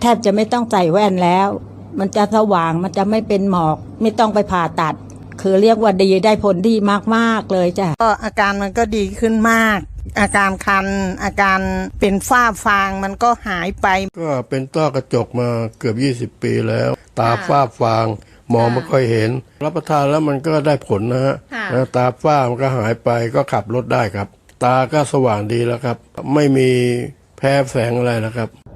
แทบจะไม่ต้องใส่แว่นแล้ว มันจะสว่างมันจะไม่เป็นหมอก ไม่ต้องไปผ่าตัด คือเรียกว่าดีได้ผลดีมากๆเลยจ้ะก็อาการมันก็ดีขึ้นมาก อาการคัน อาการเป็นฝ้าฟางมันก็หายไป ก็เป็นต้อกระจกมาเกือบ 20 ปีแล้ว ตาฝ้าฟางมองไม่ค่อยเห็น รับประทานแล้วมันก็ได้ผลนะฮะค่ะนะตาฝ้ามันก็หายไปก็ขับรถได้ครับ ตาก็สว่างดีแล้วครับ ไม่มีแพ้แสงอะไรนะครับ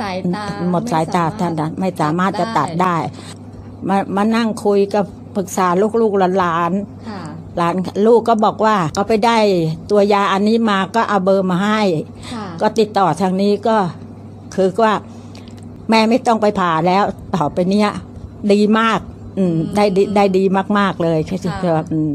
สายตาหมดสายตาท่านนั้นไม่สามารถจะตัดได้ มามานั่งคุยกับปรึกษาลูกๆหลานค่ะๆหลานลูกก็บอกว่าก็ไปได้ตัวยาอันนี้มาก็เอาเบอร์มาให้ค่ะก็ติดต่อทางนี้ก็คือว่า แม่ไม่ต้องไปผ่าแล้ว ต่อไปเนี้ย ดีมาก อืม ได้ดีได้ดีมาก ๆ เลยใช่ไหมอืม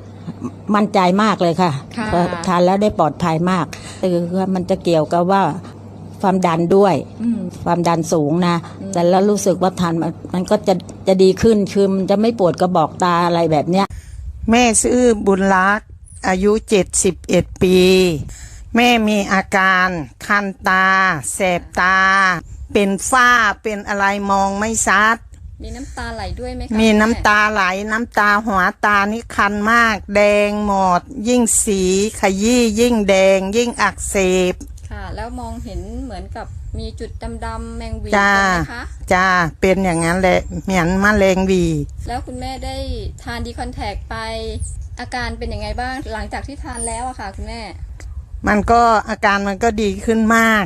มั่นใจมากเลยค่ะค่ะเพราะทานแล้วได้ปลอดภัยมากคือว่ามันจะเกี่ยวกับว่าความดันด้วยอืมความดันสูงนะแต่แล้วรู้สึกว่าทานมันมันก็จะจะดีขึ้นคือมันจะไม่ปวดกระบอกตาอะไรแบบเนี้ยแม่ชื่อบุญรักษ์อายุเจ็ดสิบเอ็ดปี แม่มีอาการคันตา แสบตา เป็นฝ้าเป็นอะไรมองไม่ชัด มีน้ำตาไหลด้วยไหมคะมีน้ำคุณแตาไหลน้ำตาหัวตานี่คันมาก แดงหมด ยิ่งสีขยี้ยิ่งแดง ยิ่งอักเสบค่ะ แล้วมองเห็นเหมือนกับมีจุดดำๆแมงวีจ้าใช่ไหมคะจ้าเป็นอย่างนั้นแหละเหมือนมะเร็งหวี แล้วคุณแม่ได้ทานดีคอนแทคไป อาการเป็นยังไงบ้างหลังจากที่ทานแล้วอะค่ะ คุณแม่ มันก็อาการมันก็ดีขึ้นมาก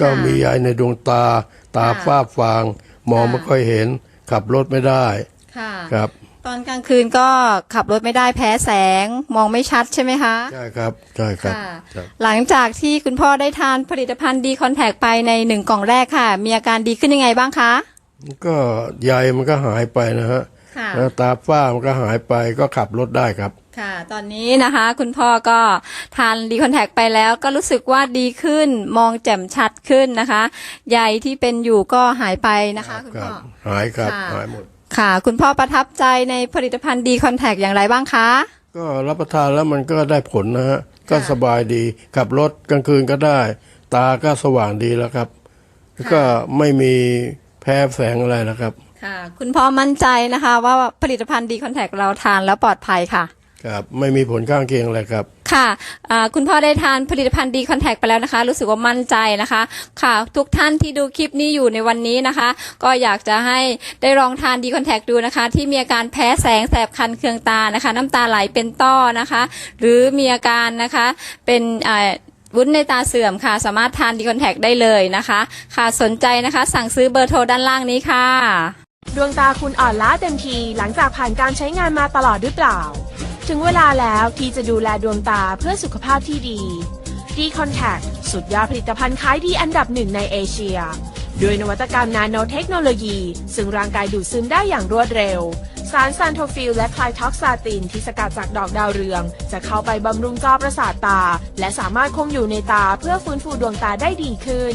ก็มียายในดวงตา ตาฝ้าฟาง มองไม่ค่อยเห็น ขับรถไม่ได้ค่ะครับ ตอนกลางคืนก็ขับรถไม่ได้แพ้แสง มองไม่ชัดใช่ไหมคะ ใช่ครับใช่ครับค่ะครับ หลังจากที่คุณพ่อได้ทานผลิตภัณฑ์ดีคอนแทคไปในหนึ่งกล่องแรกค่ะ มีอาการดีขึ้นยังไงบ้างคะ ก็ใยมันก็หายไปนะฮะค่ะ แล้วตาฝ้ามันก็หายไปก็ขับรถได้ครับค่ะ ตอนนี้นะคะคุณพ่อก็ทานดีคอนแทคไปแล้วก็รู้สึกว่าดีขึ้นมองแจ่มชัดขึ้นนะคะใยที่เป็นอยู่ก็หายไปนะคะ คุณคพ่รัอบหายครับค่ะหายหมดค่ะ คุณพ่อประทับใจในผลิตภัณฑ์ดีคอนแทคอย่างไรบ้างคะ ก็รับประทานแล้วมันก็ได้ผลนะฮะก็สบายดีขับรถกลางคืนก็ได้ ตาก็สว่างดีแล้วครับ แล้วก็ไม่มีแพ้แสงอะไรแล้วครับ ค่ะ คุณพ่อมั่นใจนะคะ ว่าผลิตภัณฑ์ดีคอนแทคเราทานแล้วปลอดภัยค่ะ ครับไม่มีผลข้างเคียงอะไรครับ ค่ะอ่าคุณพ่อได้ทานผลิตภัณฑ์ดีคอนแทคไปแล้วนะคะ รู้สึกว่ามั่นใจนะคะ ค่ะ ทุกท่านที่ดูคลิปนี้อยู่ในวันนี้นะคะ ก็อยากจะให้ได้ลองทานดีคอนแทคดูนะคะ ที่มีอาการแพ้แสงแสบคันเคืองตานะคะ น้ำตาไหลเป็นต้อนะคะ หรือมีอาการนะคะเป็นอ่าวุ้นในตาเสื่อมค่ะ สามารถทานดีคอนแทคได้เลยนะคะ ค่ะสนใจนะคะ สั่งซื้อเบอร์โทรด้านล่างนี้ค่ะด วงตาคุณอ่อนล้าเต็มทีหลังจากผ่านการใช้งานมาตลอดหรือเปล่า ถึงเวลาแล้วที่จะดูแลดวงตาเพื่อสุขภาพที่ดี d c o n t a c t สุดยอดผลิตภัณฑ์ขายดีอันดับหนึ่งในเอเชีย ด้วยนวัตกรรมนาโนเทคโนโลยี ซึ่งร่างกายดูดซึมได้อย่างรวดเร็ว สารซานโทฟิลและคลายท็อกซาตินที่สกัดจากดอกดาวเรือง จะเข้าไปบำรุงจอประสาทตา และสามารถคงอยู่ในตาเพื่อฟื้นฟูดวงตาได้ดีขึ้น